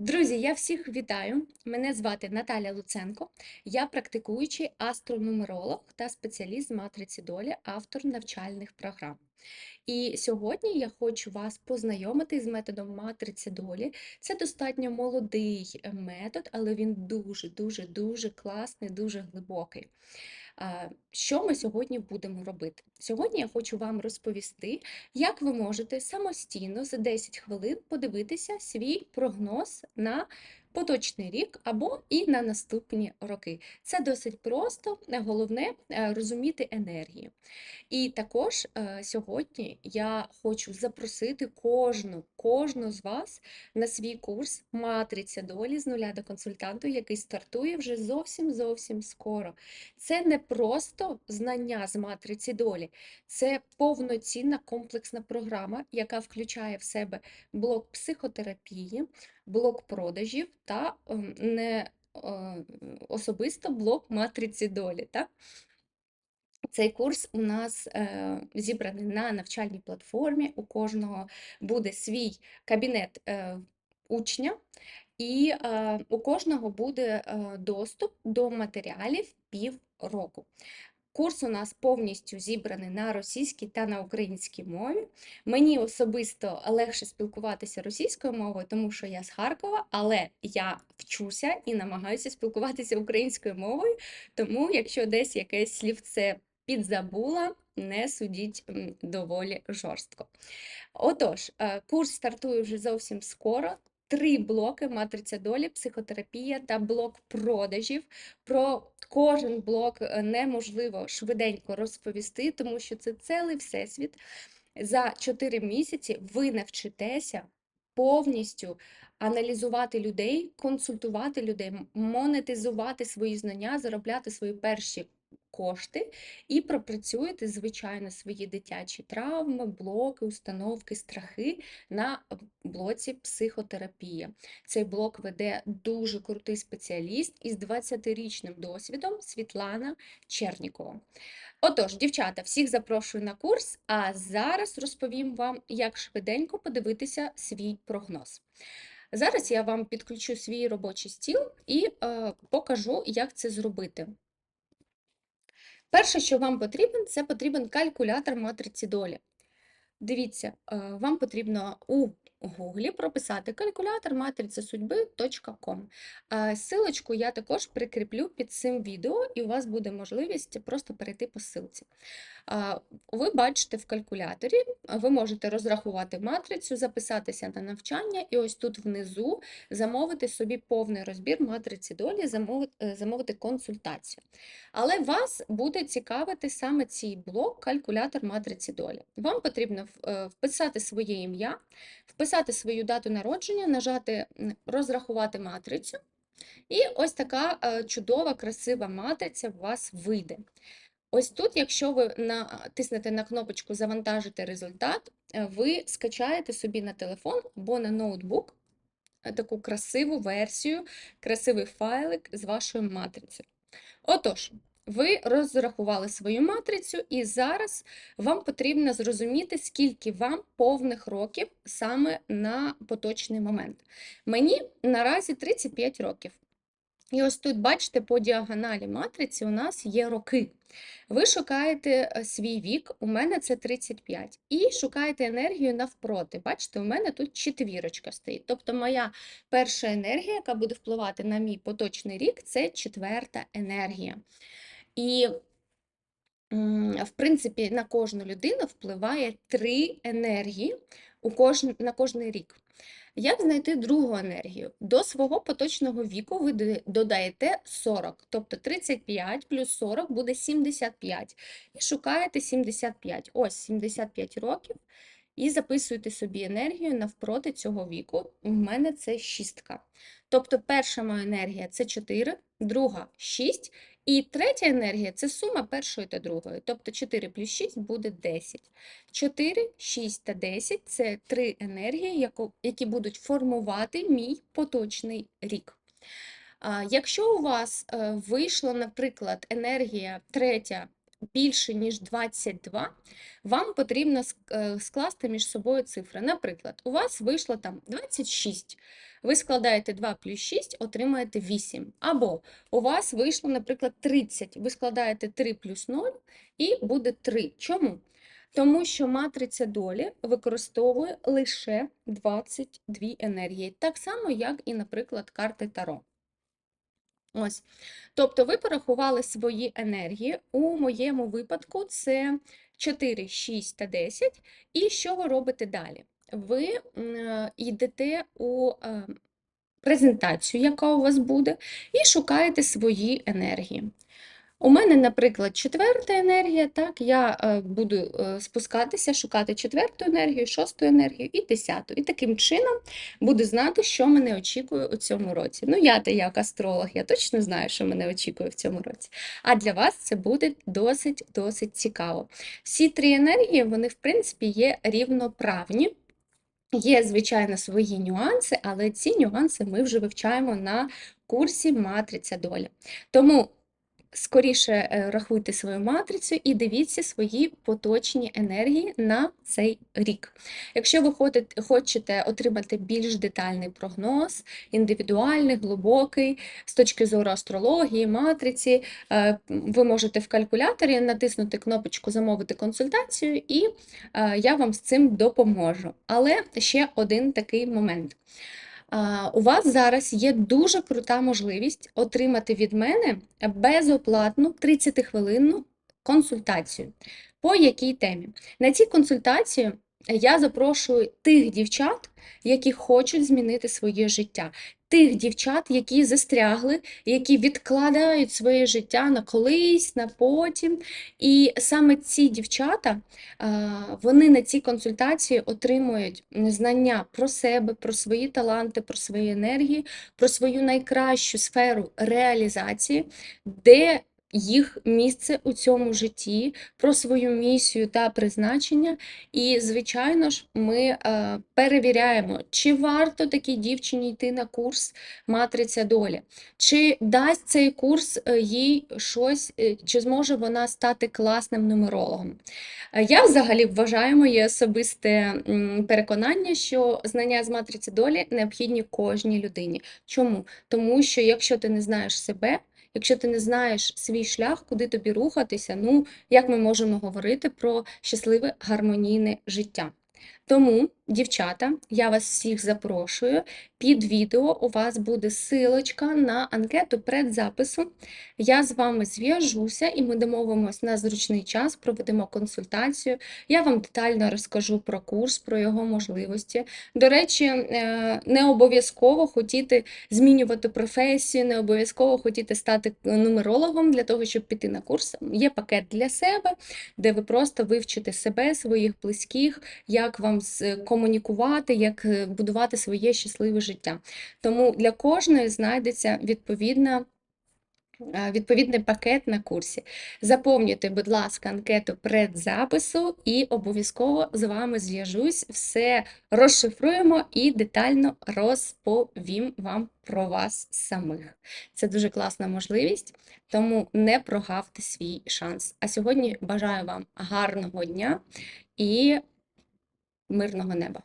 Друзі, я всіх вітаю. Мене звати Наталя Луценко. Я практикуючий астронумеролог та спеціаліст з матриці долі, автор навчальних програм. І сьогодні я хочу вас познайомити з методом матриці долі. Це достатньо молодий е, метод, але він дуже, дуже, дуже класний, дуже глибокий. А, Що ми сьогодні будемо робити? Сьогодні я хочу вам розповісти, як ви можете самостійно за 10 хвилин подивитися свій прогноз на поточний рік або і на наступні роки. Це досить просто, е, головне е, розуміти енергію. І також е, сьогодні я хочу запросити кожну, кожну з вас на свій курс Матриця долі з нуля до консультанту, який стартує вже зовсім зовсім скоро. Це не просто знання з матриці долі, це повноцінна комплексна програма, яка включає в себе блок психотерапії, блок продажів та ем, не е, особисто блок матриці долі. Так? Цей курс у нас е, зібраний на навчальній платформі. У кожного буде свій кабінет е, учня, і е, у кожного буде е, доступ до матеріалів півроку. Курс у нас повністю зібраний на російській та на українській мові. Мені особисто легше спілкуватися російською мовою, тому що я з Харкова, але я вчуся і намагаюся спілкуватися українською мовою. Тому, якщо десь якесь слівце підзабула, не судіть доволі жорстко. Отож, е, курс стартує вже зовсім скоро. Три блоки матриця долі, психотерапія та блок продажів. Про кожен блок е, неможливо швиденько розповісти, тому що це цілий всесвіт. За 4 місяці ви навчитеся повністю аналізувати людей, консультувати людей, монетизувати свої знання, заробляти свої перші кошти і пропрацюєте, звичайно, свої дитячі травми, блоки, установки, страхи на блоці психотерапія. Цей блок веде дуже крутий спеціаліст із 20-річним досвідом Світлана Чернікова. Отож, дівчата, всіх запрошую на курс, а зараз розповім вам, як швиденько подивитися свій прогноз. Зараз я вам підключу свій робочий стіл і е, покажу, як це зробити. Перше, що вам потрібен, це потрібен калькулятор матриці долі. Дивіться, е, вам потрібно у Гуглі прописати калькулятор матриці судьби.com. Силочку я також прикріплю під цим відео, і у вас буде можливість просто перейти по ссылці. Ви бачите в калькуляторі, ви можете розрахувати матрицю, записатися на навчання, і ось тут внизу замовити собі повний розбір матриці долі, замовити, е, замовити консультацію. Але вас буде цікавити саме цей блок калькулятор матриці долі. Вам потрібно е, вписати своє ім'я, вписати свою дату народження, нажати розрахувати матрицю. І ось така е, чудова, красива матриця у вас вийде. Ось тут, якщо ви натиснете на кнопочку Завантажити результат, е, ви скачаєте собі на телефон або на ноутбук е, таку красиву версію, красивий файлик з вашою матрицею. Отож, ви розрахували свою матрицю, і зараз вам потрібно зрозуміти, скільки вам повних років саме на поточний момент. Мені наразі 35 років. І ось тут, бачите, по діагоналі матриці у нас є роки. Ви шукаєте е, свій вік, у мене це 35, і шукаєте енергію навпроти. Бачите, у мене тут четвірочка стоїть. Тобто моя перша енергія, яка буде впливати на мій поточний рік, це четверта енергія. І, в принципі, на кожну людину впливає три енергії у кож... на кожний рік. Як знайти другу енергію? До свого поточного віку ви додаєте 40, тобто 35 плюс 40 буде 75. І шукаєте 75. Ось 75 років. І записуєте собі енергію навпроти цього віку. У мене це шістка. Тобто перша моя енергія це 4, друга 6, і третя енергія це сума першої та другої. Тобто 4 плюс 6 буде 10. 4, 6 та 10 це три енергії, які будуть формувати мій поточний рік. Якщо у вас вийшла, наприклад, енергія третя більше, ніж 22, вам потрібно е, скласти між собою цифри. Наприклад, у вас вийшло там 26. Ви складаєте 2 плюс 6, отримаєте 8. Або у вас вийшло, наприклад, 30. Ви складаєте 3 плюс 0 і буде 3. Чому? Тому що матриця долі використовує лише 22 енергії, так само, як і, наприклад, карти Таро. Ось. Тобто ви порахували свої енергії. У моєму випадку це 4, 6 та 10. І що ви робите далі? Ви е, йдете у е, презентацію, яка у вас буде, і шукаєте свої енергії. У мене, наприклад, четверта енергія, так, я е, буду е, спускатися, шукати четверту енергію, шосту енергію і десяту. І таким чином буду знати, що мене очікує у цьому році. Ну, я та як астролог, я точно знаю, що мене очікує в цьому році. А для вас це буде досить-досить цікаво. Всі три енергії, вони, в принципі, є рівноправні. Є, звичайно, свої нюанси, але ці нюанси ми вже вивчаємо на курсі Матриця доля. Тому скоріше е, рахуйте свою матрицю і дивіться свої поточні енергії на цей рік. Якщо ви хочете отримати більш детальний прогноз, індивідуальний, глибокий, з точки зору астрології, матриці, е, ви можете в калькуляторі натиснути кнопочку Замовити консультацію, і е, я вам з цим допоможу. Але ще один такий момент. У вас зараз є дуже крута можливість отримати від мене безоплатну 30-хвилинну консультацію. По якій темі? На цій консультації я запрошую тих дівчат, які хочуть змінити своє життя, тих дівчат, які застрягли, які відкладають своє життя на колись, на потім. І саме ці дівчата, вони на цій консультації отримують знання про себе, про свої таланти, про свої енергії, про свою найкращу сферу реалізації, де їх місце у цьому житті, про свою місію та призначення. І, звичайно ж, ми е, перевіряємо, чи варто такій дівчині йти на курс Матриця долі, чи дасть цей курс е, їй щось, е, чи зможе вона стати класним нумерологом. Я взагалі вважаю моє особисте переконання, що знання з матриці долі необхідні кожній людині. Чому? Тому що якщо ти не знаєш себе, якщо ти не знаєш свій шлях, куди тобі рухатися, ну як ми можемо говорити про щасливе гармонійне життя? Тому, дівчата, я вас всіх запрошую. Під відео у вас буде силочка на анкету предзапису. Я з вами зв'яжуся і ми домовимось на зручний час, проведемо консультацію. Я вам детально розкажу про курс, про його можливості. До речі, е, не обов'язково хотіти змінювати професію, не обов'язково хотіти стати нумерологом для того, щоб піти на курс. Є пакет для себе, де ви просто вивчите себе, своїх близьких, як вам з- комунікувати, як е, будувати своє щасливе життя. Тому для кожної знайдеться відповідна. е, Відповідний пакет на курсі. Заповнюйте, будь ласка, анкету предзапису і обов'язково з вами зв'яжусь, все розшифруємо і детально розповім вам про вас самих. Це дуже класна можливість, тому не прогавте свій шанс. А сьогодні бажаю вам гарного дня і мирного неба.